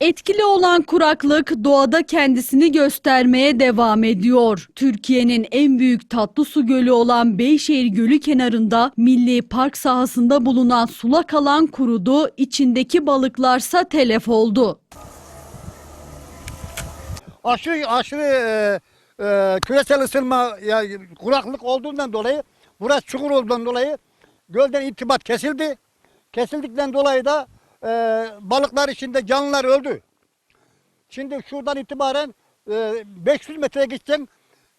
Etkili olan kuraklık doğada kendisini göstermeye devam ediyor. Türkiye'nin en büyük tatlı su gölü olan Beyşehir Gölü kenarında Milli Park sahasında bulunan sulak alan kurudu, içindeki balıklarsa telef oldu. aşırı aşırı e, e, küresel ısınma ya kuraklık olduğundan dolayı burası çukur olduğundan dolayı gölden irtibat kesildi. Kesildikten dolayı da e, balıklar içinde canlılar öldü. Şimdi şuradan itibaren e, 500 metreye gitsen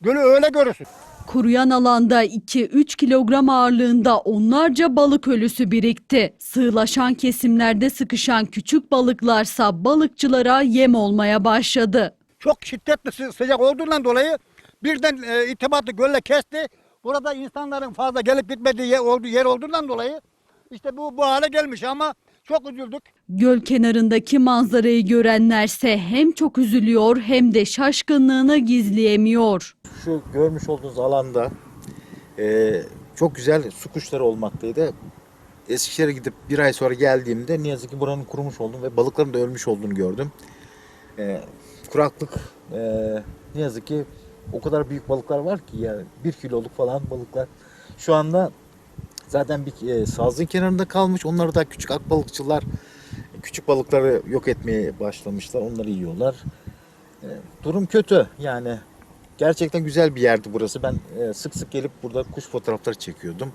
gölü öyle görürsün. Kuruyan alanda 2-3 kilogram ağırlığında onlarca balık ölüsü birikti. Sığlaşan kesimlerde sıkışan küçük balıklarsa balıkçılara yem olmaya başladı. Çok şiddetli sı- sıcak olduğundan dolayı birden e, irtibatı gölle kesti. Burada insanların fazla gelip gitmediği yer, olduğu yer olduğundan dolayı işte bu bu hale gelmiş ama çok üzüldük. Göl kenarındaki manzarayı görenlerse hem çok üzülüyor hem de şaşkınlığını gizleyemiyor. Şu görmüş olduğunuz alanda e, çok güzel su kuşları olmaktaydı. Eskişehir'e gidip bir ay sonra geldiğimde ne yazık ki buranın kurumuş olduğunu ve balıkların da ölmüş olduğunu gördüm. E, kuraklık e, ne yazık ki o kadar büyük balıklar var ki yani bir kiloluk falan balıklar. Şu anda zaten bir e, sazın kenarında kalmış. Onları da küçük akbalıkçılar küçük balıkları yok etmeye başlamışlar. Onları yiyorlar. E, durum kötü yani. Gerçekten güzel bir yerdi burası. Ben e, sık sık gelip burada kuş fotoğrafları çekiyordum.